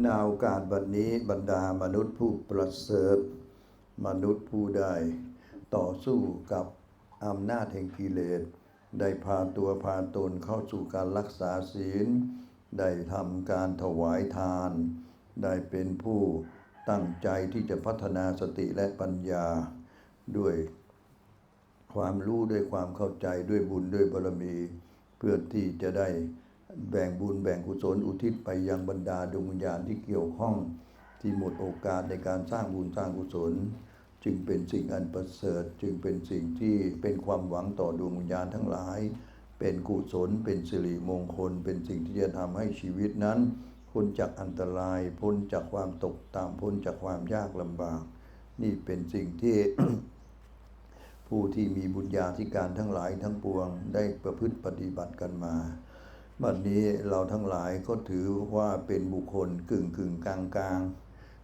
นาโอกาสบัดนนี้บรรดามนุษย์ผู้ประเสริฐ มนุษย์ผู้ได้ต่อสู้กับอำนาจแห่งกิเลส ได้พาตัวพาตนเข้าสู่การรักษาศีล ได้ทำการถวายทาน ได้เป็นผู้ตั้งใจที่จะพัฒนาสติและปัญญา ด้วยความรู้ด้วยความเข้าใจด้วยบุญด้วยบารมี เพื่อที่จะได้ แบ่งบุญแบ่งกุศลอุทิศไปยังบรรดาดวงวิญญาณที่เกี่ยวข้องที่หมดโอกาสในการสร้างบุญสร้างกุศล จึงเป็นสิ่งอันประเสริฐ จึงเป็นสิ่งที่เป็นความหวังต่อดวงวิญญาณทั้งหลาย เป็นกุศล เป็นสิริมงคล เป็นสิ่งที่จะทำให้ชีวิตนั้น พ้นจากอันตราย พ้นจากความตกต่ำพ้นจากความยากลำบาก นี่เป็นสิ่งที่ ผู้ที่มีบุญญาธิการทั้งหลายทั้งปวงได้ประพฤติปฏิบัติกันมา บัดนี้เราทั้งหลายก็ถือว่าเป็นบุคคลกึ่งกึ่งกลางกลาง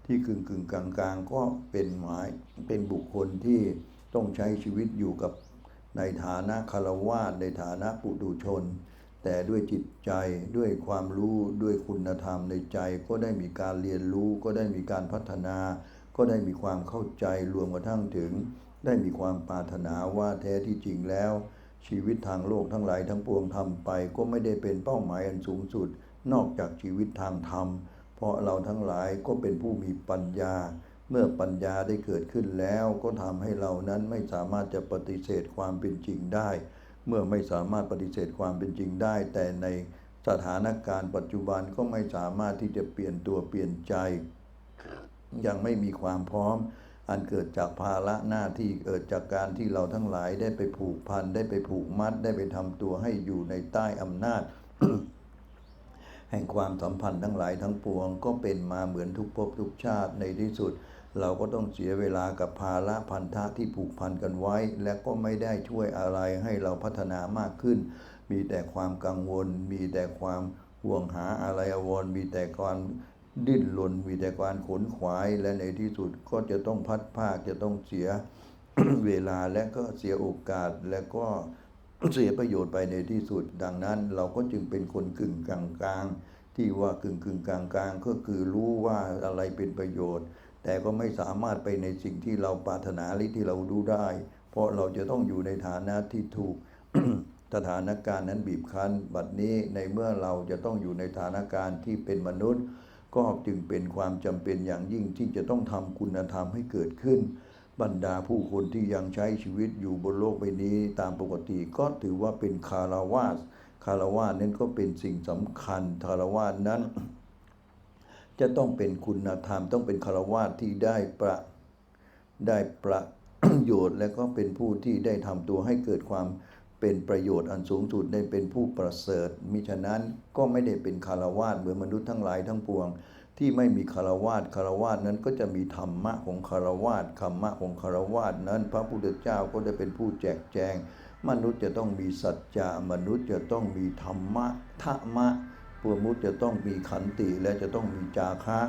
ที่กึ่งกึ่งกลางกลางก็เป็นหมายเป็นบุคคลที่ต้องใช้ชีวิตอยู่กับในฐานะคารวาสในฐานะปุถุชน แต่ด้วยจิตใจด้วยความรู้ด้วยคุณธรรมในใจก็ได้มีการเรียนรู้ก็ได้มีการพัฒนา ก็ได้มีความเข้าใจรวมกระทั่งถึง ได้มีความปรารถนาว่าแท้ที่จริงแล้ว ชีวิตทางโลกทั้งหลายทั้งปวงทำไป ก็ไม่ได้เป็นเป้าหมายอันสูงสุด นอกจากชีวิตทางธรรม เพราะเราทั้งหลายก็เป็นผู้มีปัญญา เมื่อปัญญาได้เกิดขึ้นแล้ว ก็ทำให้เรานั้นไม่สามารถจะปฏิเสธความเป็นจริงได้ เมื่อไม่สามารถปฏิเสธความเป็นจริงได้ แต่ในสถานการณ์ปัจจุบันก็ไม่สามารถที่จะเปลี่ยนตัวเปลี่ยนใจ ยังไม่มีความพร้อม อันเกิดจากภาระหน้าที่เกิดจากการที่เราทั้งหลายได้ไปผูกพันได้ไปผูกมัดได้ไปทำตัวให้อยู่ในใต้อำนาจ แห่งความสัมพันธ์ทั้งหลายทั้งปวง ก็เป็นมาเหมือนทุกภพทุกชาติในที่สุด เราก็ต้องเสียเวลากับภาระพันธะที่ผูกพันกันไว้ และก็ไม่ได้ช่วยอะไรให้เราพัฒนามากขึ้น มีแต่ความกังวล มีแต่ความห่วงหาอะไรอาวรมีแต่ความ ดิ้นรนมีแต่การขนขวายและในที่สุดก็จะต้องพัดภาคจะต้องเสียเวลาและก็เสียโอกาสและก็เสียประโยชน์ไปในที่สุด ดังนั้นเราก็จึงเป็นคนกึ่งกลางกลางๆที่ว่ากึ่งกึ่งกลางกลางๆก็คือรู้ว่าอะไรเป็นประโยชน์ แต่ก็ไม่สามารถไปในสิ่งที่เราปรารถนาหรือที่เรารู้ได้ เพราะเราจะต้องอยู่ในฐานะที่ถูกสถานการณ์นั้นบีบคั้น บัดนี้ในเมื่อเราจะต้องอยู่ในฐานการณ์ที่เป็นมนุษย์ ก็จึงเป็นความจำเป็นอย่างยิ่งที่จะต้องทำคุณธรรมให้เกิดขึ้น บรรดาผู้คนที่ยังใช้ชีวิตอยู่บนโลกใบนี้ ตามปกติก็ถือว่าเป็นคารวาสคารวาสนั้นก็เป็นสิ่งสำคัญคารวาสนั้น จะต้องเป็นคุณธรรมต้องเป็นคารวาสที่ได้ประได้ประโยชน์ และก็เป็นผู้ที่ได้ทำตัวให้เกิดความ เป็นประโยชน์อันสูงสุดได้เป็นผู้ประเสริฐ มิฉะนั้นก็ไม่ได้เป็นคารวาสเหมือนมนุษย์ทั้งหลายทั้งปวง ที่ไม่มีคารวาสคารวาสนั้นก็จะมีธรรมะของคารวาสธรรมะของคารวาสนั้น พระพุทธเจ้าก็ได้เป็นผู้แจกแจง มนุษย์จะต้องมีสัจจะ มนุษย์จะต้องมีธรรมะธรรมะปวมุษย์จะต้องมีขันติและจะต้องมีจาคะ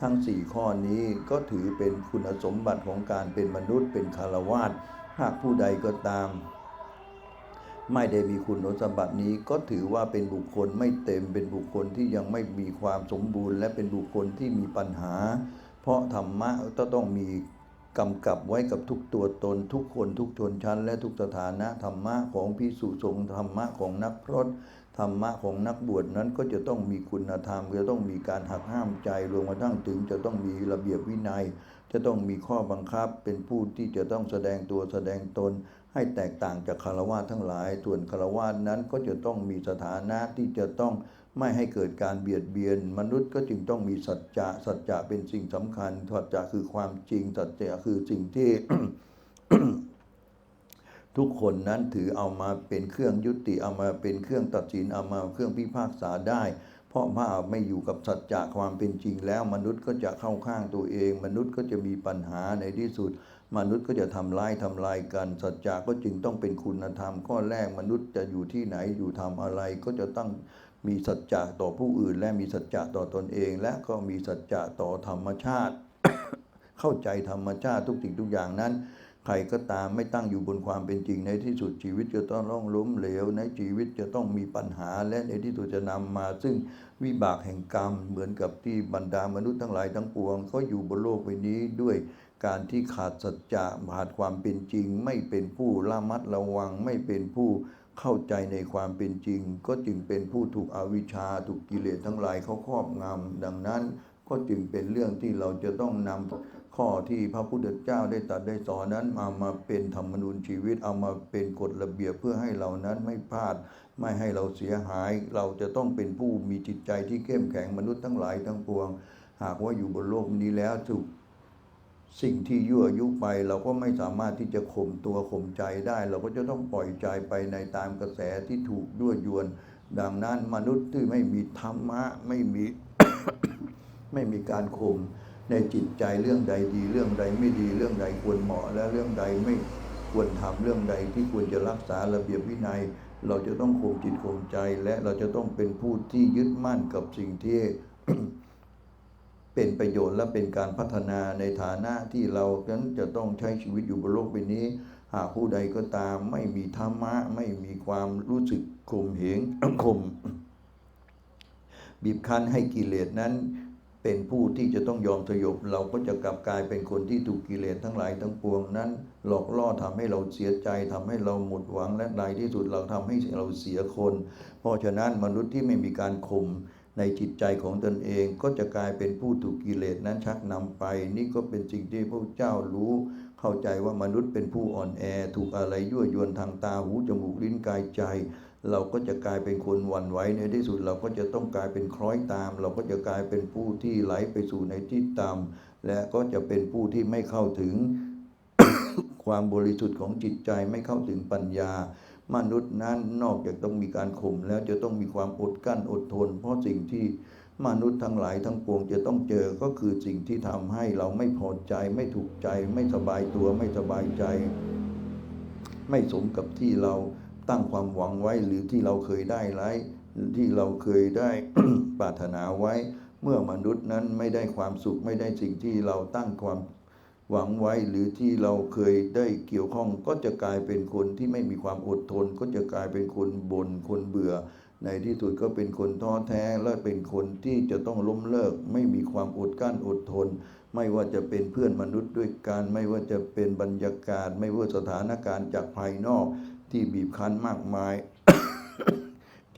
ทั้งสี่ข้อนี้ก็ถือเป็นคุณสมบัติของการเป็นมนุษย์เป็นคารวาสหากผู้ใดก็ตาม ไม่ได้มีคุณสมบัตินี้ก็ถือว่าเป็นบุคคลไม่เต็มเป็นบุคคลที่ยังไม่มีความสมบูรณ์ และเป็นบุคคลที่มีปัญหา เพราะธรรมะก็ต้องมีกำกับไว้กับทุกตัวตนทุกคนทุกชนชั้น และทุกสถานะธรรมะของพิสุสงฆ์ธรรมะของนักพรตธรรมะของนักบวชนั้นก็จะต้องมีคุณธรรมจะต้องมีการหักห้ามใจรวมกระทั่งถึงจะต้องมีระเบียบวินัย จะต้องมีข้อบังคับเป็นผู้ที่จะต้องแสดงตัวแสดงตน ให้แตกต่างจากคารวะทั้งหลาย ส่วนคารวะนั้นก็จะต้องมีสถานะที่จะต้องไม่ให้เกิดการเบียดเบียน มนุษย์ก็จึงต้องมีสัจจะ สัจจะเป็นสิ่งสำคัญ สัจจะคือความจริง สัจจะคือสิ่งที่ทุกคนนั้นถือเอามาเป็นเครื่องยุติ เอามาเป็นเครื่องตัดสิน เอามาเครื่องพิพากษาได้ เพราะว่าไม่อยู่กับสัจจะความเป็นจริงแล้ว มนุษย์ก็จะเข้าข้างตัวเอง มนุษย์ก็จะมีปัญหาในที่สุด มนุษย์ก็จะทำร้ายทำลายกัน สัจจะก็จึงต้องเป็นคุณธรรม ข้อแรกมนุษย์จะอยู่ที่ไหนอยู่ทำอะไรก็จะต้องมีสัจจะต่อผู้อื่น และมีสัจจะต่อตนเอง และก็มีสัจจะต่อธรรมชาติ เข้าใจธรรมชาติทุกสิ่งทุกอย่างนั้น ใครก็ตามไม่ตั้งอยู่บนความเป็นจริงในที่สุดชีวิตจะต้องล่องล้มเหลว ในชีวิตจะต้องมีปัญหาและในที่สุดจะนำมา ซึ่งวิบากแห่งกรรมเหมือนกับที่บรรดามนุษย์ทั้งหลายทั้งปวงก็อยู่บนโลกใบนี้ด้วยการที่ขาดสัจจะขาดความเป็นจริง ไม่เป็นผู้ละมัดระวัง ไม่เป็นผู้เข้าใจในความเป็นจริง ก็จึงเป็นผู้ถูกอวิชชาถูกกิเลสทั้งหลายเขาครอบงำดังนั้น ก็จึงเป็นเรื่องที่เราจะต้องนำ ข้อที่พระพุทธเจ้าได้ตัดได้สอนนั้นมามาเป็นธรรมนูญชีวิต เอามาเป็นกฎระเบียบเพื่อให้เรานั้นไม่พลาด ไม่ให้เราเสียหาย เราจะต้องเป็นผู้มีจิตใจที่เข้มแข็งมนุษย์ทั้งหลายทั้งปวง หากว่าอยู่บนโลกนี้แล้วถูกสิ่งที่ยั่วยุไปเราก็ไม่สามารถที่จะข่มตัวข่มใจได้ เราก็จะต้องปล่อยใจไปในตามกระแสที่ถูกยั่วยวน ดังนั้นมนุษย์ที่ไม่มีธรรมะไม่มีไม่มีการข่ม ในจิตใจเรื่องใดดี เรื่องใดไม่ดีเรื่องใดควรเหมาะ และเรื่องใดไม่ควรทำเรื่องใดที่ควรจะรักษาระเบียบวินัย เราจะต้องข่มจิตข่มใจ และเราจะต้องเป็นผู้ที่ยึดมั่นกับสิ่งที่เป็นประโยชน์และเป็นการพัฒนาในฐานะที่เรานั้นจะต้องใช้ชีวิตอยู่บนโลกใบนี้ หากผู้ใดก็ตามไม่มีธรรมะ ไม่มีความรู้สึกข่มเหงข่มบีบคั้นให้กิเลสนั้น เป็นผู้ที่จะต้องยอมสยบ เราก็จะกลับกลายเป็นคนที่ถูกกิเลสทั้งหลายทั้งปวงนั้น หลอกล่อทำให้เราเสียใจทำให้เราหมดหวังและในที่สุดเราทำให้เราเสียคน เพราะฉะนั้นมนุษย์ที่ไม่มีการข่มในจิตใจของตนเองก็จะกลายเป็นผู้ถูกกิเลสนั้นชักนำไป นี่ก็เป็นสิ่งที่พระเจ้ารู้ เข้าใจว่ามนุษย์เป็นผู้อ่อนแอ ถูกอะไรยั่วยวนทางตาหูจมูกลิ้นกายใจ เราก็จะกลายเป็นคนหวั่นไหวในที่สุดเราก็จะต้องกลายเป็นคล้อยตาม เราก็จะกลายเป็นผู้ที่ไหลไปสู่ในที่ต่ำและก็จะเป็นผู้ที่ไม่เข้าถึงความบริสุทธิ์ของจิตใจไม่เข้าถึงปัญญา มนุษย์นั้นนอกจากต้องมีการข่มแล้วจะต้องมีความอดกลั้นอดทน เพราะสิ่งที่ มนุษย์ทั้งหลายทั้งปวงจะต้องเจอก็คือสิ่งที่ทำให้เราไม่พอใจ ไม่ถูกใจ ไม่สบายตัวไม่สบายใจ ไม่สมกับที่เราตั้งความหวังไว้หรือที่เราเคยได้ไรที่เราเคยได้ปรารถนาไว้ เมื่อมนุษย์นั้นไม่ได้ความสุขไม่ได้สิ่งที่เราตั้งความหวังไว้หรือที่เราเคยได้เกี่ยวข้องก็จะกลายเป็นคนที่ไม่มีความอดทน ก็จะกลายเป็นคนบน่นคนเบื่อ ในที่สุดก็เป็นคนท้อแท้และเป็นคนที่จะต้องล้มเลิก ไม่มีความอดกลั้นอดทน ไม่ว่าจะเป็นเพื่อนมนุษย์ด้วยกัน ไม่ว่าจะเป็นบรรยากาศ ไม่ว่าสถานการณ์จากภายนอกที่บีบคั้นมากมาย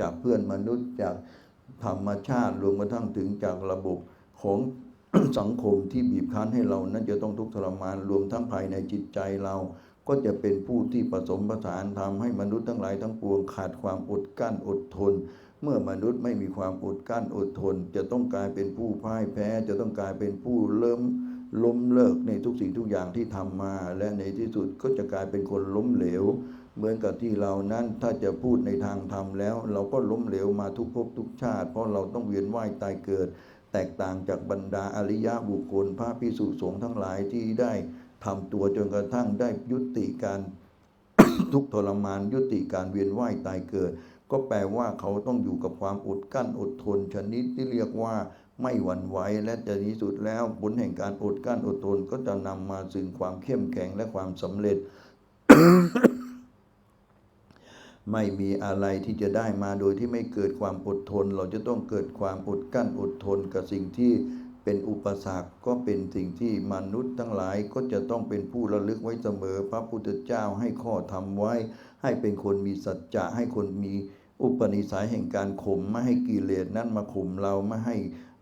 จากเพื่อนมนุษย์จากธรรมชาติรวมกระทั่งถึงจากระบบของสังคมที่บีบคั้นให้เรานั้นจะต้องทุกข์ทรมานรวมทั้งภายในจิตใจเรา ก็จะเป็นผู้ที่ผสมผสานทำให้มนุษย์ทั้งหลายทั้งปวงขาดความอดกลั้นอดทน เมื่อมนุษย์ไม่มีความอดกลั้นอดทน จะต้องกลายเป็นผู้พ่ายแพ้ จะต้องกลายเป็นผู้เริ่มล้มเลิกในทุกสิ่งทุกอย่างที่ทำมา และในที่สุดก็จะกลายเป็นคนล้มเหลว เหมือนกับที่เรานั้นถ้าจะพูดในทางธรรมแล้ว เราก็ล้มเหลวมาทุกภพทุกชาติ เพราะเราต้องเวียนว่ายตายเกิด แตกต่างจากบรรดาอริยะบุคคลพระพิสุสงฆ์ทั้งหลายที่ได้ ทำตัวจนกระทั่งได้ยุติการทุกทรมานยุติการเวียนว่ายตายเกิด ก็แปลว่าเขาต้องอยู่กับความอดกลั้นอดทน ชนิดที่เรียกว่าไม่หวั่นไหวและจะที่สุดแล้วผลแห่งการอดกลั้นอดทนก็จะนำมาถึงความเข้มแข็งและความสำเร็จ ไม่มีอะไรที่จะได้มาโดยที่ไม่เกิดความอดทน เราจะต้องเกิดความอดกลั้นอดทนกับสิ่งที่ เป็นอุปสรรคก็เป็นสิ่งที่มนุษย์ทั้งหลายก็จะต้องเป็นผู้ระลึกไว้เสมอ พระพุทธเจ้าให้ข้อธรรมไว้ ให้เป็นคนมีสัจจะให้คนมีอุปนิสัยแห่งการข่มไม่ให้กิเลสนั้นมาข่มเราไม่ให้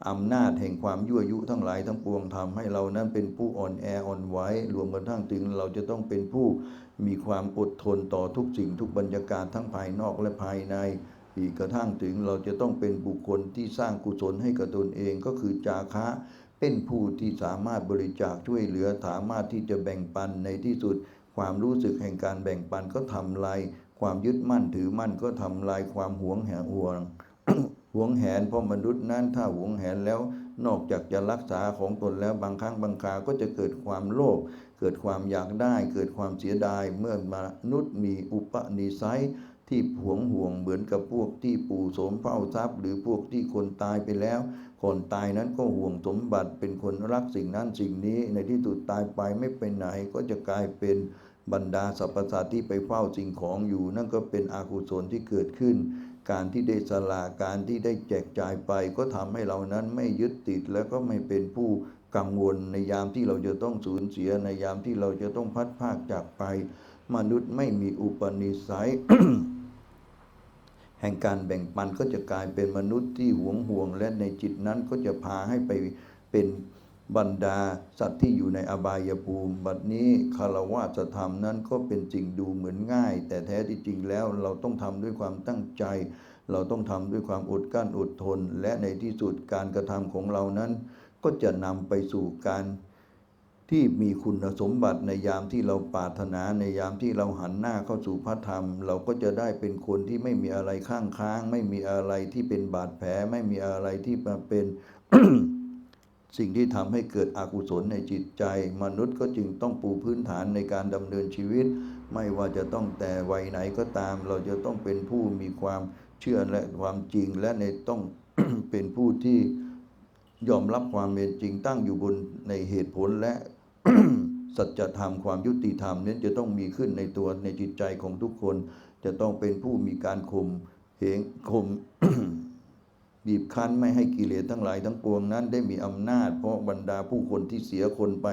อำนาจแห่งความยั่วยุทั้งหลายทั้งปวงทำให้เรานั้นเป็นผู้อ่อนแออ่อนไหวรวมกระทั่งถึงเราจะต้องเป็นผู้มีความอดทนต่อทุกสิ่งทุกบรรยากาศทั้งภายนอกและภายใน อีกกระทั่งถึงเราจะต้องเป็นบุคคลที่สร้างกุศลให้กับตนเองก็คือจาคะ เป็นผู้ที่สามารถบริจาคช่วยเหลือสามารถที่จะแบ่งปันในที่สุด ความรู้สึกแห่งการแบ่งปันก็ทำลายความยึดมั่นถือมั่นก็ทำลายความหวงแหนห่วงหวงแหนเพราะมนุษย์นั้นถ้าหวงแหนแล้วนอกจากจะรักษาของตนแล้วบางครั้งบางคราก็จะเกิดความโลภเกิดความอยากได้ เกิดความเสียดายเมื่อมนุษย์มีอุปนิสัย ที่หวงห่วงเหมือนกับพวกที่ปู่โสมเฝ้าทรัพย์ หรือพวกที่คนตายไปแล้วก่อนตายนั้นก็ห่วงสมบัติเป็นคนรักสิ่งนั้นสิ่งนี้ ในที่สุดตายไปไม่ไปไหนก็จะกลายเป็นบรรดาสรรพสัตว์ที่ไปเฝ้าสิ่งของอยู่ นั่นก็เป็นอกุศลที่เกิดขึ้น การที่ได้สละการที่ได้แจกจ่ายไป ก็ทำให้เรานั้นไม่ยึดติดแล้วก็ไม่เป็นผู้กังวลในยามที่เราจะต้องสูญเสียในยามที่เราจะต้องพัดภาคจากไป มนุษย์ไม่มีอุปนิสัย แห่งการแบ่งปันก็จะกลายเป็นมนุษย์ที่หวงห่วง และในจิตนั้นก็จะพาให้ไปเป็นบรรดาสัตว์ที่อยู่ในอบายภูมิ บัดนี้คารวะจะทำนั้นก็เป็นสิ่งดูเหมือนง่าย แต่แท้ที่จริงแล้วเราต้องทำด้วยความตั้งใจ เราต้องทำด้วยความอดกลั้นอดทน และในที่สุดการกระทำของเรานั้น ก็จะนำไปสู่การ ที่มีคุณสมบัติในยามที่เราปรารถนาในยามที่เราหันหน้าเข้าสู่พระธรรม เราก็จะได้เป็นคนที่ไม่มีอะไรข้างค้าง ไม่มีอะไรที่เป็นบาดแผล ไม่มีอะไรที่มาเป็น สิ่งที่ทำให้เกิดอกุศลในจิตใจ มนุษย์ก็จึงต้องปูพื้นฐานในการดำเนินชีวิต ไม่ว่าจะต้องแต่วัยไหนก็ตาม เราจะต้องเป็นผู้มีความเชื่อและความจริงและในต้องเป็นผู้ที่ยอมรับความเป็นจริงตั้งอยู่บนในเหตุผลและ สัจธรรมความยุติธรรมนั้นจะต้องมีขึ้นในตัวในจิตใจของทุกคน จะต้องเป็นผู้มีการข่มเหงข่มบีบคั้นไม่ให้กิเลสทั้งหลายทั้งปวงนั้น ได้มีอำนาจ เพราะบรรดาผู้คนที่เสียคนไป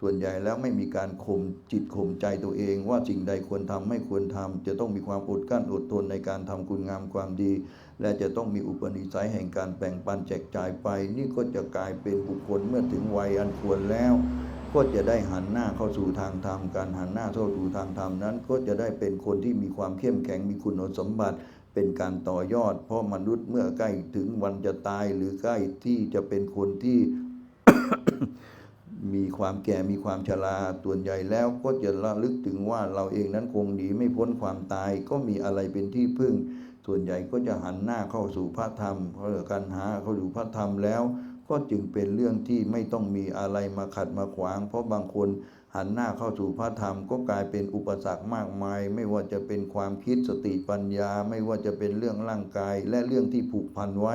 ส่วนใหญ่แล้วไม่มีการข่มจิตข่มใจตัวเอง ว่าสิ่งใดควรทำไม่ควรทำจะต้องมีความอดกลั้นอดทนในการทำคุณงามความดี และจะต้องมีอุปนิสัยแห่งการแบ่งปันแจกจ่ายไป นี่ก็จะกลายเป็นบุคคลเมื่อถึงวัยอันควรแล้ว ก็จะได้หันหน้าเข้าสู่ทางธรรม การหันหน้าเข้าสู่ทางธรรมนั้น ก็จะได้เป็นคนที่มีความเข้มแข็งมีคุณสมบัติ เป็นการต่อยอด เพราะมนุษย์เมื่อใกล้ถึงวันจะตายหรือใกล้ที่จะเป็นคนที่มีความแก่มีความชราส่วนใหญ่แล้วก็จะระลึกถึงว่าเราเองนั้นคงหนีไม่พ้นความตาย ก็มีอะไรเป็นที่พึ่ง ส่วนใหญ่ก็จะหันหน้าเข้าสู่พระธรรมเพราะการหาเข้าสู่พระธรรมแล้ว ก็จึงเป็นเรื่องที่ไม่ต้องมีอะไรมาขัดมาขวาง เพราะบางคนหันหน้าเข้าสู่พระธรรมก็กลายเป็นอุปสรรคมากมาย ไม่ว่าจะเป็นความคิดสติปัญญา ไม่ว่าจะเป็นเรื่องร่างกาย และเรื่องที่ผูกพันไว้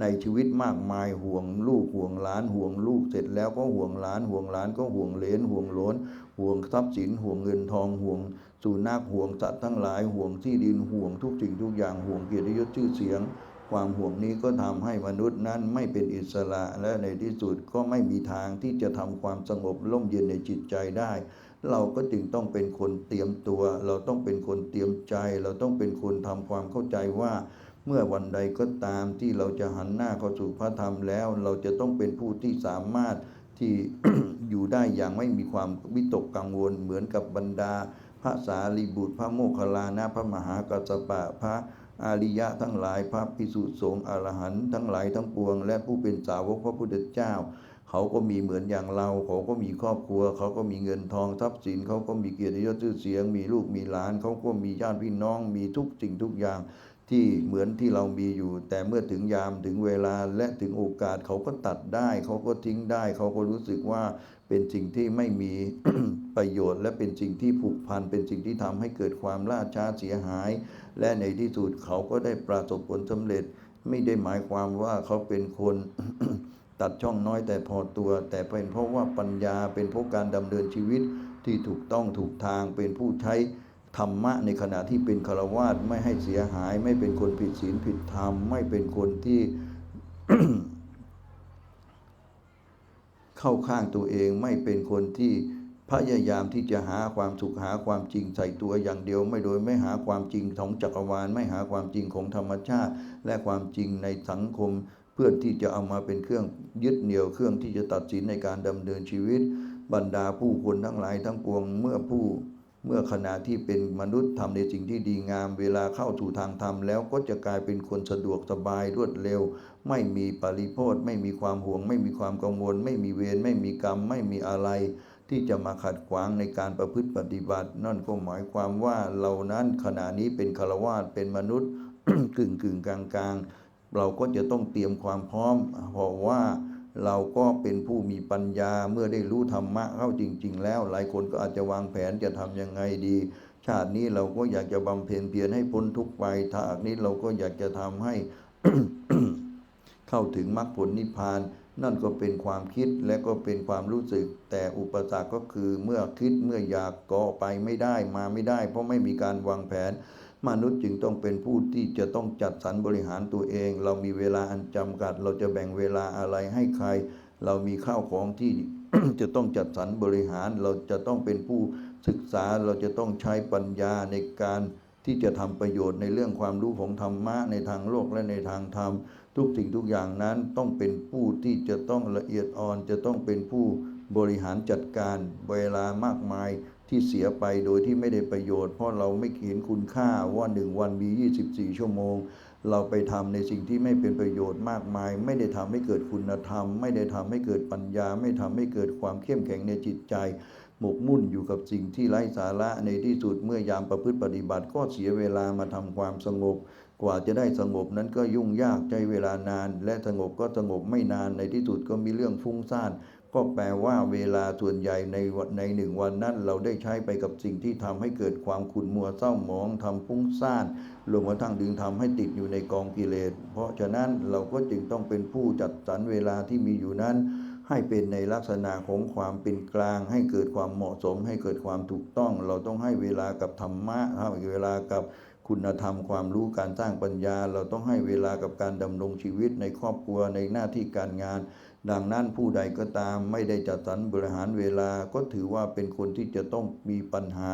ในชีวิตมากมายห่วงลูกห่วงหลานห่วงลูกเสร็จแล้วก็ห่วงหลานห่วงหลานก็ห่วงเลนห่วงหลนห่วงทรัพย์สินห่วงเงินทองห่วงสุนัขห่วงสัตว์ทั้งหลายห่วงที่ดินห่วงทุกสิ่งทุกอย่างห่วงเกียรติยศชื่อเสียง ความห่วงนี้ก็ทำให้มนุษย์นั้นไม่เป็นอิสระและในที่สุดก็ไม่มีทางที่จะทำความสงบร่มเย็นในจิตใจได้ เราก็จึงต้องเป็นคนเตรียมตัว เราต้องเป็นคนเตรียมใจ เราต้องเป็นคนทำความเข้าใจว่าเมื่อวันใดก็ตามที่เราจะหันหน้าเข้าสู่พระธรรมแล้ว เราจะต้องเป็นผู้ที่สามารถที่อยู่ได้อย่างไม่มีความวิตกกังวลเหมือนกับบรรดา พระสารีบุตรพระโมคคัลลานะพระมหากัสสปะพระ อาริยะทั้งหลายพระพิสุสงฆ์อรหันต์ทั้งหลายทั้งปวง และผู้เป็นสาวกพระพุทธเจ้า เขาก็มีเหมือนอย่างเรา เขาก็มีครอบครัว เขาก็มีเงินทองทรัพย์สิน เขาก็มีเกียรติยศชื่อเสียง มีลูกมีหลาน เขาก็มีญาติพี่น้อง มีทุกสิ่งทุกอย่าง ที่เหมือนที่เรามีอยู่ แต่เมื่อถึงยามถึงเวลาและถึงโอกาสเขาก็ตัดได้ เขาก็ทิ้งได้ เขาก็รู้สึกว่าเป็นสิ่งที่ไม่มีประโยชน์ และเป็นสิ่งที่ผูกพันเป็นสิ่งที่ทำให้เกิดความล่าช้าเสียหาย และในที่สุดเขาก็ได้ประสบผลสำเร็จ ไม่ได้หมายความว่าเขาเป็นคนตัดช่องน้อยแต่พอตัว แต่เป็นเพราะว่าปัญญาเป็นเพราะการดำเนินชีวิตที่ถูกต้องถูกทางเป็นผู้ใช้ ธรรมะในขณะที่เป็นฆราวาสไม่ให้เสียหาย ไม่เป็นคนผิดศีลผิดธรรม ไม่เป็นคนที่เข้าข้างตัวเองไม่เป็นคนที่พยายามที่จะหาความสุขหาความจริงใส่ตัวอย่างเดียว ไม่โดยไม่หาความจริงของจักรวาล ไม่หาความจริงของธรรมชาติ และความจริงในสังคม เพื่อที่จะเอามาเป็นเครื่องยึดเหนี่ยวเครื่องที่จะตัดสินในการดำเนินชีวิต บรรดาผู้คนทั้งหลายทั้งปวงเมื่อผู้ เมื่อขณะที่เป็นมนุษย์ทำในสิ่งที่ดีงาม เวลาเข้าสู่ทางธรรมแล้วก็จะกลายเป็นคนสะดวกสบายรวดเร็ว ไม่มีปริโภทไม่มีความห่วง ไม่มีความกังวล ไม่มีเวรไม่มีกรรม ไม่มีอะไร ที่จะมาขัดขวางในการประพฤติปฏิบัติ นั่นก็หมายความว่าเรานั้นขณะนี้เป็นฆราวาสเป็นมนุษย์กึ่งกึ่งกลางกลางๆเราก็จะต้องเตรียมความพร้อมเพราะว่า เราก็เป็นผู้มีปัญญาเมื่อได้รู้ธรรมะเข้าจริง ๆ แล้ว หลายคนก็อาจจะวางแผนจะทำยังไงดี ชาตินี้เราก็อยากจะบำเพ็ญเพียรให้พ้นทุกข์ไปถ้าอันนี้เราก็อยากจะทำให้เข้าถึงมรรคผลนิพพาน นั่นก็เป็นความคิดและก็เป็นความรู้สึก แต่อุปสรรคก็คือเมื่อคิดเมื่ออยากก็ไปไม่ได้มาไม่ได้ เพราะไม่มีการวางแผน มนุษย์จึงต้องเป็นผู้ที่จะต้องจัดสรรบริหารตัวเอง เรามีเวลาอันจำกัด เราจะแบ่งเวลาอะไรให้ใคร เรามีข้าวของที่จะต้องจัดสรรบริหาร เราจะต้องเป็นผู้ศึกษา เราจะต้องใช้ปัญญาในการที่จะทำประโยชน์ในเรื่องความรู้ของธรรมะในทางโลกและในทางธรรม ทุกสิ่งทุกอย่างนั้นต้องเป็นผู้ที่จะต้องละเอียดอ่อน จะต้องเป็นผู้บริหารจัดการเวลามากมาย ที่เสียไปโดยที่ไม่ได้ประโยชน์ เพราะเราไม่เห็นคุณค่าว่าหนึ่งวันมี 24 ชั่วโมง เราไปทำในสิ่งที่ไม่เป็นประโยชน์มากมาย ไม่ได้ทำให้เกิดคุณธรรม ไม่ได้ทำให้เกิดปัญญา ไม่ทำให้เกิดความเข้มแข็งในจิตใจ หมกมุ่นอยู่กับสิ่งที่ไร้สาระในที่สุดเมื่อยามประพฤติปฏิบัติก็เสียเวลามาทำความสงบ กว่าจะได้สงบนั้นก็ยุ่งยากใช้เวลานาน และสงบก็สงบไม่นานในที่สุดก็มีเรื่องฟุ้งซ่านก็แปลว่าเวลาส่วนใหญ่ในวันในหนึ่งวันนั้น เราได้ใช้ไปกับสิ่งที่ทำให้เกิดความขุ่นมัวเศร้าหมองทำฟุ้งซ่านรวมกระทั่งดึงทำให้ติดอยู่ในกองกิเลส เพราะฉะนั้นเราก็จึงต้องเป็นผู้จัดสรรเวลาที่มีอยู่นั้น ให้เป็นในลักษณะของความเป็นกลาง ให้เกิดความเหมาะสม ให้เกิดความถูกต้อง เราต้องให้เวลากับธรรมะให้เวลากับ คุณธรรมความรู้การสร้างปัญญา เราต้องให้เวลากับการดำรงชีวิตในครอบครัวในหน้าที่การงาน ดังนั้นผู้ใดก็ตามไม่ได้จัดสรรบริหารเวลาก็ถือว่าเป็นคนที่จะต้องมีปัญหา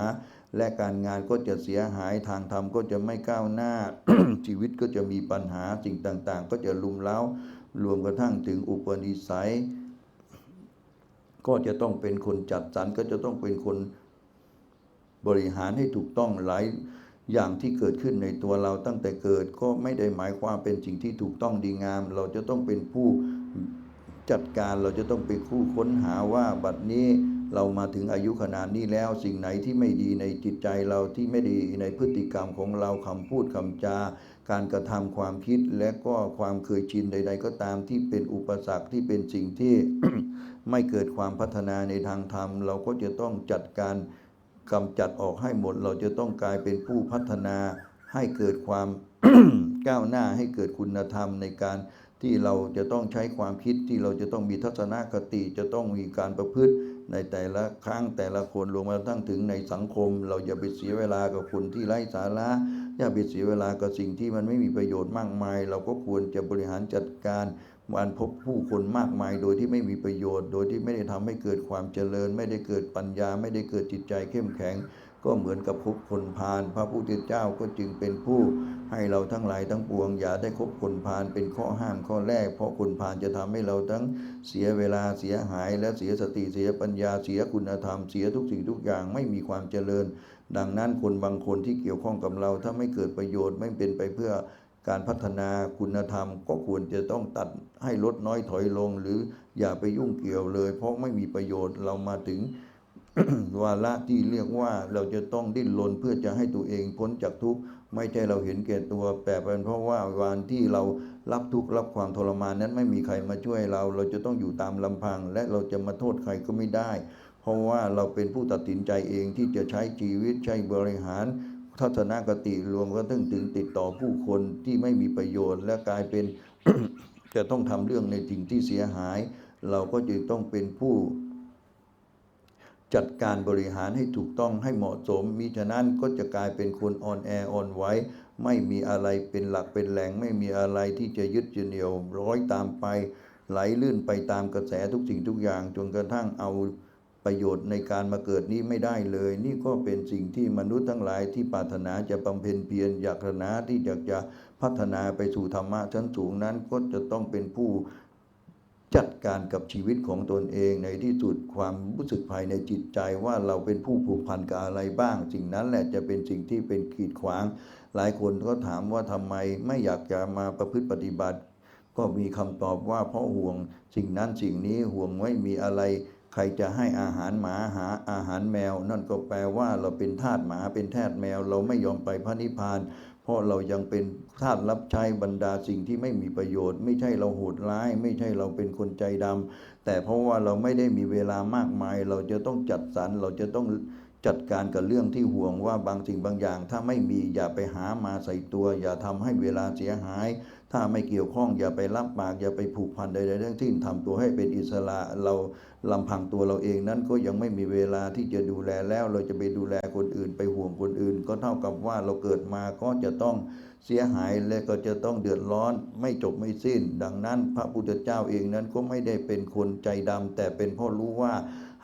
และการงานก็จะเสียหายทางธรรมก็จะไม่ก้าวหน้า ชีวิตก็จะมีปัญหาสิ่งต่างๆ ก็จะลุมเล้ารวมกระทั่งถึงอุปนิสัย ก็จะต้องเป็นคนจัดสรรก็จะต้องเป็นคนบริหารให้ถูกต้องหลาย อย่างที่เกิดขึ้นในตัวเราตั้งแต่เกิดก็ไม่ได้หมายความเป็นสิ่งที่ถูกต้องดีงาม เราจะต้องเป็นผู้จัดการเราจะต้องเป็นผู้ค้นหาว่าบัดนี้เรามาถึงอายุขนาดนี้แล้วสิ่งไหนที่ไม่ดีในจิตใจเราที่ไม่ดีในพฤติกรรมของเราคำพูดคำจา การกระทำความคิดและก็ความเคยชินใด ๆ ก็ตามที่เป็นอุปสรรคที่เป็นสิ่งที่ไม่เกิดความพัฒนาในทางธรรม เราก็จะต้องจัดการ กำจัดออกให้หมด เราจะต้องกลายเป็นผู้พัฒนาให้เกิดความก้าวหน้าให้เกิดคุณธรรมในการที่เราจะต้องใช้ความคิดที่เราจะต้องมีทัศนคติจะต้องมีการประพฤติในแต่ละครั้งแต่ละคนรวมมาทั้งถึงในสังคม เราอย่าไปเสียเวลากับคนที่ไร้สาระอย่าไปเสียเวลากับสิ่งที่มันไม่มีประโยชน์มากมาย เราก็ควรจะบริหารจัดการ วันพบผู้คนมากมายโดยที่ไม่มีประโยชน์ โดยที่ไม่ได้ทำให้เกิดความเจริญ ไม่ได้เกิดปัญญา ไม่ได้เกิดจิตใจเข้มแข็ง ก็เหมือนกับคบคนพาลพระพุทธเจ้าก็จึงเป็นผู้ ให้เราทั้งหลายทั้งปวงอย่าได้คบคนพาลเป็นข้อห้ามข้อแรก เพราะคนพาลจะทำให้เราทั้งเสียเวลาเสียหาย และเสียสติเสียปัญญาเสียคุณธรรมเสียทุกสิ่งทุกอย่างไม่มีความเจริญ ดังนั้นคนบางคนที่เกี่ยวข้องกับเราถ้าไม่เกิดประโยชน์ไม่เป็นไปเพื่อ การพัฒนาคุณธรรมก็ควรจะต้องตัดให้ลดน้อยถอยลง หรืออย่าไปยุ่งเกี่ยวเลย เพราะไม่มีประโยชน์เรามาถึงวาระที่เรียกว่าเราจะต้องดิ้นรนเพื่อจะให้ตัวเองพ้นจากทุกข์ไม่ใช่เราเห็นแก่ตัว แต่เป็นเพราะว่าวันที่เรารับทุกข์รับความทรมานนั้นไม่มีใครมาช่วยเรา เราจะต้องอยู่ตามลำพัง และเราจะมาโทษใครก็ไม่ได้ เพราะว่าเราเป็นผู้ตัดสินใจเองที่จะใช้ชีวิตใช้บริหาร ทัศนคติรวมก็ถึงถึงติดต่อผู้คนที่ไม่มีประโยชน์ และกลายเป็นจะต้องทำเรื่องในสิ่งที่เสียหาย เราก็จึงต้องเป็นผู้จัดการบริหารให้ถูกต้องให้เหมาะสม มิฉะนั้นก็จะกลายเป็นคนอ่อนแออ่อนไหวไม่มีอะไรเป็นหลักเป็นแหล่งไม่มีอะไรที่จะยึดจะเหนี่ยว ร้อยตามไป ไหลลื่นไปตามกระแสทุกสิ่งทุกอย่างจนกระทั่งเอา ประโยชน์ในการมาเกิดนี้ไม่ได้เลย นี่ก็เป็นสิ่งที่มนุษย์ทั้งหลายที่ปรารถนาจะบำเพ็ญเพียรอยากนาที่อยากจะพัฒนาไปสู่ธรรมะชั้นสูงนั้นก็จะต้องเป็นผู้จัดการกับชีวิตของตนเองในที่สุดความรู้สึกภายในจิตใจว่าเราเป็นผู้ผูกพันกับอะไรบ้าง สิ่งนั้นแหละจะเป็นสิ่งที่เป็นขีดขวาง หลายคนก็ถามว่าทำไมไม่อยากจะมาประพฤติปฏิบัติ ก็มีคำตอบว่าเพราะห่วงสิ่งนั้นสิ่งนี้ห่วงไม่มีอะไร ใครจะให้อาหารหมาหาอาหารแมว นั่นก็แปลว่าเราเป็นทาสหมาเป็นทาสแมว เราไม่ยอมไปพระนิพพาน เพราะเรายังเป็นทาสรับใช้บรรดาสิ่งที่ไม่มีประโยชน์ ไม่ใช่เราโหดร้าย ไม่ใช่เราเป็นคนใจดำแต่เพราะว่าเราไม่ได้มีเวลามากมาย เราจะต้องจัดสรรเราจะต้องจัดการกับเรื่องที่ห่วงว่าบางสิ่งบางอย่าง ถ้าไม่มีอย่าไปหามาใส่ตัว อย่าทำให้เวลาเสียหาย ถ้าไม่เกี่ยวข้องอย่าไปรับปากอย่าไปผูกพันใดๆทั้งสิ้นทำตัวให้เป็นอิสระเราลำพังตัวเราเองนั้นก็ยังไม่มีเวลาที่จะดูแลแล้ว เราจะไปดูแลคนอื่น ไปห่วงคนอื่น ก็เท่ากับว่าเราเกิดมาก็จะต้องเสียหายและก็จะต้องเดือดร้อนไม่จบไม่สิ้น ดังนั้นพระพุทธเจ้าเองนั้นก็ไม่ได้เป็นคนใจดำแต่เป็นเพราะรู้ว่า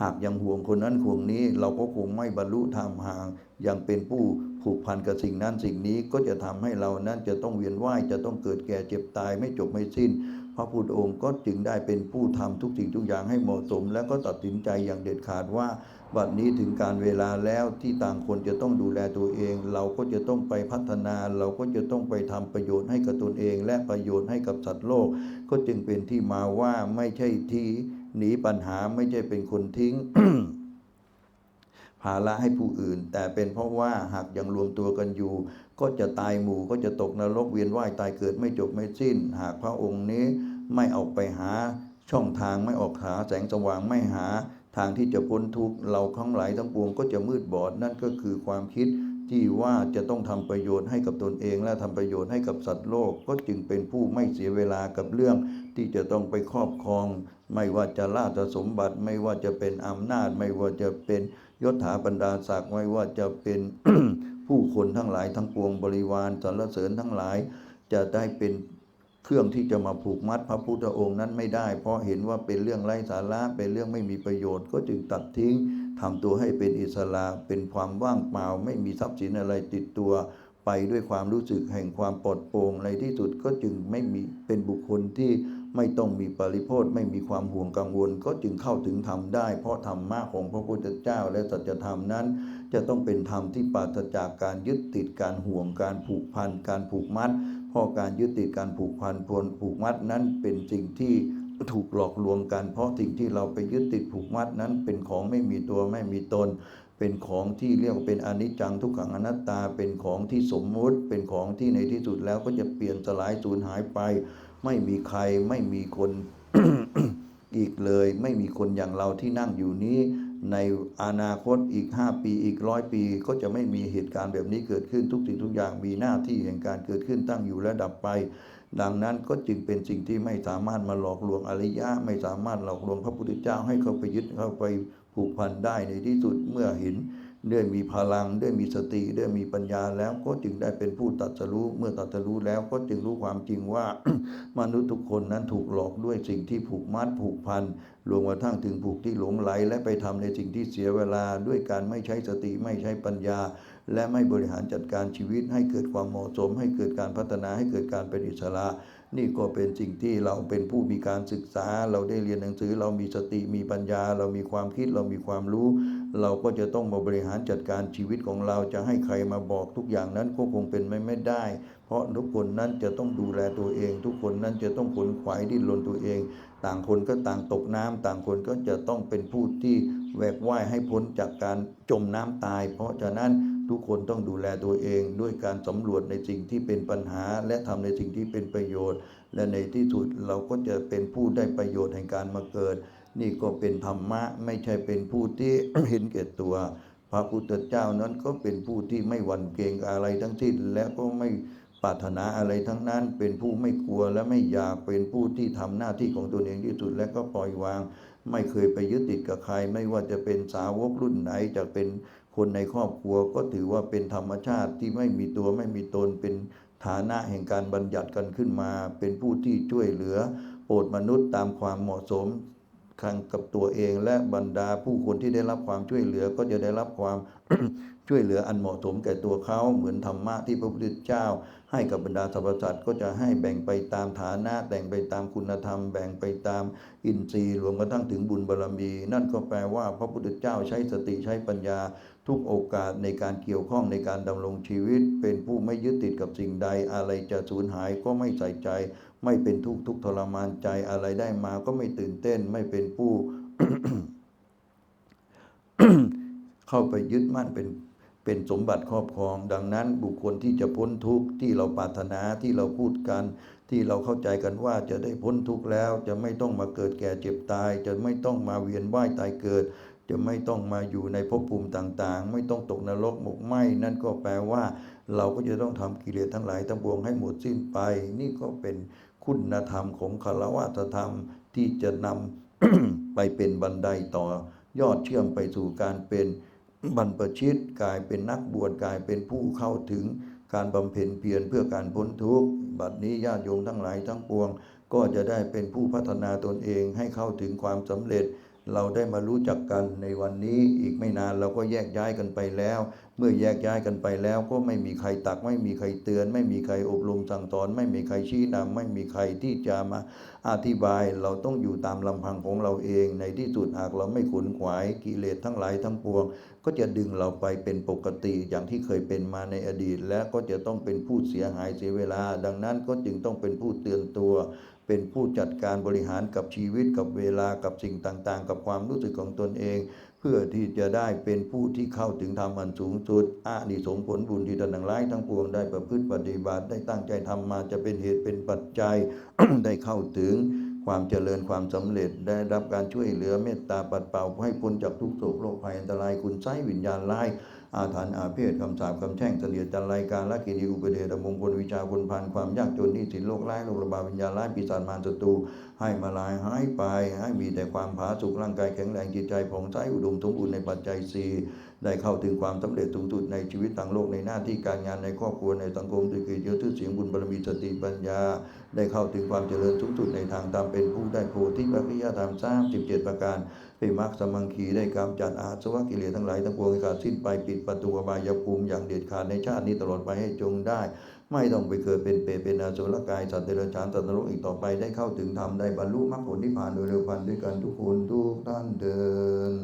หากยังห่วงคนนั้นห่วงนี้ เราก็คงไม่บรรลุธรรมหากยังเป็นผู้ ผูกพันกับสิ่งนั้นสิ่งนี้ก็จะทำให้เรานั้นจะต้องเวียนว่ายจะต้องเกิดแก่เจ็บตายไม่จบไม่สิ้น พระพุทธองค์ก็จึงได้เป็นผู้ทำทุกสิ่งทุกอย่างให้เหมาะสม แล้วก็ตัดสินใจอย่างเด็ดขาดว่าบัดนี้ถึงการเวลาแล้วที่ต่างคนจะต้องดูแลตัวเอง เราก็จะต้องไปพัฒนา เราก็จะต้องไปทำประโยชน์ให้กับตนเอง และประโยชน์ให้กับสัตว์โลก ก็จึงเป็นที่มาว่าไม่ใช่ที่หนีปัญหาไม่ใช่เป็นคนทิ้ง ภาระให้ผู้อื่น แต่เป็นเพราะว่าหากยังรวมตัวกันอยู่ ก็จะตายหมู่ก็จะตกนรกเวียนว่ายตายเกิดไม่จบไม่สิ้น หากพระองค์นี้ไม่ออกไปหาช่องทางไม่ออกหาแสงสว่างไม่หา ทางที่จะพ้นทุกข์เราทั้งหลายทั้งปวงก็จะมืดบอดนั่นก็คือความคิดที่ว่าจะต้องทำประโยชน์ให้กับตนเองและทำประโยชน์ให้กับสัตว์โลก ก็จึงเป็นผู้ไม่เสียเวลากับเรื่องที่จะต้องไปครอบครอง ไม่ว่าจะลาภสมบัติ ไม่ว่าจะเป็นอำนาจ ไม่ว่าจะเป็น ยศถาบรรดาศักดิ์ไม่ว่าจะเป็นผู้คนทั้งหลายทั้งปวงบริวารสรรเสริญทั้งหลาย จะได้เป็นเครื่องที่จะมาผูกมัดพระพุทธองค์นั้นไม่ได้ เพราะเห็นว่าเป็นเรื่องไร้สาระเป็นเรื่องไม่มีประโยชน์ ก็จึงตัดทิ้งทำตัวให้เป็นอิสระเป็นความว่างเปล่า ไม่มีทรัพย์สินอะไรติดตัว ไปด้วยความรู้สึกแห่งความปลอดโปร่งในที่สุดก็จึงไม่มีเป็นบุคคลที่ ไม่ต้องมีปริโภทไม่มีความห่วงกังวล ก็จึงเข้าถึงธรรมได้ เพราะธรรมะของพระพุทธเจ้าและสัจธรรมนั้น จะต้องเป็นธรรมที่ปราศจากการยึดติดการห่วงการผูกพันการผูกมัดเพราะการยึดติดการผูกพันพลผูกมัดนั้นเป็นสิ่งที่ถูกหลอกลวงกัน เพราะสิ่งที่เราไปยึดติดผูกมัดนั้น เป็นของไม่มีตัวไม่มีตน เป็นของที่เรียกว่าเป็นอนิจจังทุกขังอนัตตา เป็นของที่สมมุติ เป็นของที่ในที่สุดแล้วก็จะเปลี่ยนสลายสูญหายไป ไม่มีใครไม่มีคนอีกเลย ไม่มีคนอย่างเราที่นั่งอยู่นี้ ในอนาคตอีก 5 ปีอีกร้อยปี ก็จะไม่มีเหตุการณ์แบบนี้เกิดขึ้นทุกสิ่งทุกอย่างมีหน้าที่แห่งการเกิดขึ้นตั้งอยู่และดับไป ดังนั้นก็จึงเป็นสิ่งที่ไม่สามารถมาหลอกลวงอริยะ ไม่สามารถหลอกลวงพระพุทธเจ้าให้เขาไปยึดเข้าไปผูกพันได้ในที่สุดเมื่อเห็น ด้วยมีพลังด้วยมีสติด้วยมีปัญญาแล้วก็จึงได้เป็นผู้ตัดสรู้เมื่อตัดสรู้แล้วก็จึงรู้ความจริงว่า มนุษย์ทุกคนนั้นถูกหลอกด้วยสิ่งที่ผูกมัดผูกพันรวมกระทั่งถึงผูกที่หลงไหล และไปทำในสิ่งที่เสียเวลา ด้วยการไม่ใช้สติไม่ใช้ปัญญา และไม่บริหารจัดการชีวิต ให้เกิดความเหมาะสม ให้เกิดการพัฒนาให้เกิดการเป็นอิสระนี่ก็เป็นสิ่งที่เราเป็นผู้มีการศึกษา เราได้เรียนหนังสือ เรามีสติมีปัญญา เรามีความคิดเรามีความรู้ เราก็จะต้องมาบริหารจัดการชีวิตของเราจะให้ใครมาบอกทุกอย่างนั้นก็คงเป็นไม่ไม่ได้ เพราะทุกคนนั้นจะต้องดูแลตัวเอง ทุกคนนั้นจะต้องขนขวายดิ้นรนตัวเอง ต่างคนก็ต่างตกน้ำต่างคนก็จะต้องเป็นผู้ที่แหวกว่ายให้พ้นจากการจมน้ำตาย เพราะฉะนั้นทุกคนต้องดูแลตัวเอง ด้วยการสำรวจในสิ่งที่เป็นปัญหา และทำในสิ่งที่เป็นประโยชน์ และในที่สุดเราก็จะเป็นผู้ได้ประโยชน์แห่งการมาเกิด นี่ก็เป็นธรรมะไม่ใช่เป็นผู้ที่เห็นแก่ตัว พระพุทธเจ้านั้นก็เป็นผู้ที่ไม่หวั่นเกรงอะไรทั้งสิ้นและก็ไม่ปรารถนาอะไรทั้งนั้นเป็นผู้ไม่กลัวและไม่อยากเป็นผู้ที่ทำหน้าที่ของตนเองที่สุดและก็ปล่อยวาง ไม่เคยไปยึดติดกับใคร ไม่ว่าจะเป็นสาวกรุ่นไหนจะเป็นคนในครอบครัวก็ถือว่าเป็นธรรมชาติที่ไม่มีตัวไม่มีตนเป็นฐานะแห่งการบัญญัติกันขึ้นมา เป็นผู้ที่ช่วยเหลือโปรดมนุษย์ตามความเหมาะสม คังกับตัวเองและบรรดาผู้คนที่ได้รับความช่วยเหลือก็จะได้รับความช่วยเหลืออันเหมาะสมแก่ตัวเขาเหมือนธรรมะที่พระพุทธเจ้า ให้กับบรรดาสรรพสัตว์ก็จะให้แบ่งไปตามฐานะแบ่งไปตามคุณธรรม แบ่งไปตามอินทรีย์รวมกระทั่งถึงบุญบารรมี นั่นก็แปลว่าพระพุทธเจ้าใช้สติใช้ปัญญา ทุกโอกาสในการเกี่ยวข้องในการดำรงชีวิต เป็นผู้ไม่ยึดติดกับสิ่งใดอะไรจะสูญหายก็ไม่ใส่ใจ ไม่เป็นทุกข์ทุกทรมานใจอะไรได้มาก็ไม่ตื่นเต้นไม่เป็นผู้ เข้าไปยึดมั่นเป็นเป็นสมบัติครอบครอง ดังนั้นบุคคลที่จะพ้นทุกข์ที่เราปรารถนาที่เราพูดกัน ที่เราเข้าใจกันว่าจะได้พ้นทุกข์แล้ว จะไม่ต้องมาเกิดแก่เจ็บตาย จะไม่ต้องมาเวียนว่ายตายเกิด จะไม่ต้องมาอยู่ในภพภูมิต่างๆ ไม่ต้องตกนรกหมกไหมนั่นก็แปลว่า เราก็จะต้องทำกิเลสทั้งหลายทั้งปวงให้หมดสิ้นไป นี่ก็เป็น คุณธรรมของคารวะธรรมที่จะนำไปเป็นบันไดต่อยอดเชื่อมไปสู่การเป็นบรรพชิตกลายเป็นนักบวชกลายเป็นผู้เข้าถึงการบำเพ็ญเพียรเพื่อการพ้นทุกข์บัดนี้ญาติโยมทั้งหลายทั้งปวง ก็จะได้เป็นผู้พัฒนาตนเองให้เข้าถึงความสำเร็จ เราได้มารู้จักกันในวันนี้อีกไม่นานเราก็แยกย้ายกันไปแล้ว เมื่อแยกย้ายกันไปแล้ว ก็ไม่มีใครตัก ไม่มีใครเตือน ไม่มีใครอบรมสั่งสอน ไม่มีใครชี้นำไม่มีใครที่จะมาอธิบายเราต้องอยู่ตามลำพังของเราเอง ในที่สุดหากเราไม่ขนขวายกิเลสทั้งหลายทั้งปวง ก็จะดึงเราไปเป็นปกติอย่างที่เคยเป็นมาในอดีต และก็จะต้องเป็นผู้เสียหายเสียเวลา ดังนั้นก็จึงต้องเป็นผู้เตือนตัว เป็นผู้จัดการบริหารกับชีวิตกับเวลากับสิ่งต่างๆ กับความรู้สึกของตนเอง เพื่อที่จะได้เป็นผู้ที่เข้าถึงธรรมอันสูงสุดอานิสงส์ผลบุญที่ท่านทั้งหลายทั้งปวงได้ประพฤติปฏิบัติได้ตั้งใจทำมาจะเป็นเหตุเป็นปัจจัยได้เข้าถึงความเจริญความสำเร็จได้รับการช่วยเหลือเมตตาปัดเป่าให้พ้นจากทุกโศกโรคภัยอันตรายคุณไส้วิญญาณร้าย อาถรรพ์อาเพศคำสาปคำแช่งเสนียดจันไรการละกินีอุปเดชมงคลวิชาคนพันความยากจนหนี้สินโรคร้ายโรคระบาดวิญญาณร้ายปีศาจมารศัตรูให้มาลายหายไป ให้มีแต่ความผาสุกร่างกายแข็งแรงจิตใจผ่องใสอุดมสมบูรณ์ในปัจจัยสี่ได้เข้าถึงความสำเร็จสูงสุดในชีวิตทางโลกในหน้าที่การงานในครอบครัวในสังคมด้วยเกียรติยศชื่อเสียงบุญบารมีสติปัญญา ได้เข้าถึงความเจริญสูงสุดในทางธรรมเป็นผู้ได้โพธิปัจจะธรรมสามสิบเจ็ดประการ เป็นมรรคสมังคีได้กำจัดอาสวะกิเลสทั้งหลายทั้งปวงให้ขาดสิ้นไปปิดประตูอบายภูมิอย่างเด็ดขาดในชาตินี้ตลอดไปให้จงได้ ไม่ต้องไปเกิดเป็นเปรตเป็นอาสุรกายสัตว์เดรัจฉานสัตว์นรกอีกต่อไปได้เข้าถึงธรรมได้บรรลุมรรคผลนิพพานโดยเร็วพันด้วยกันทุกคนทุกท่านเดิน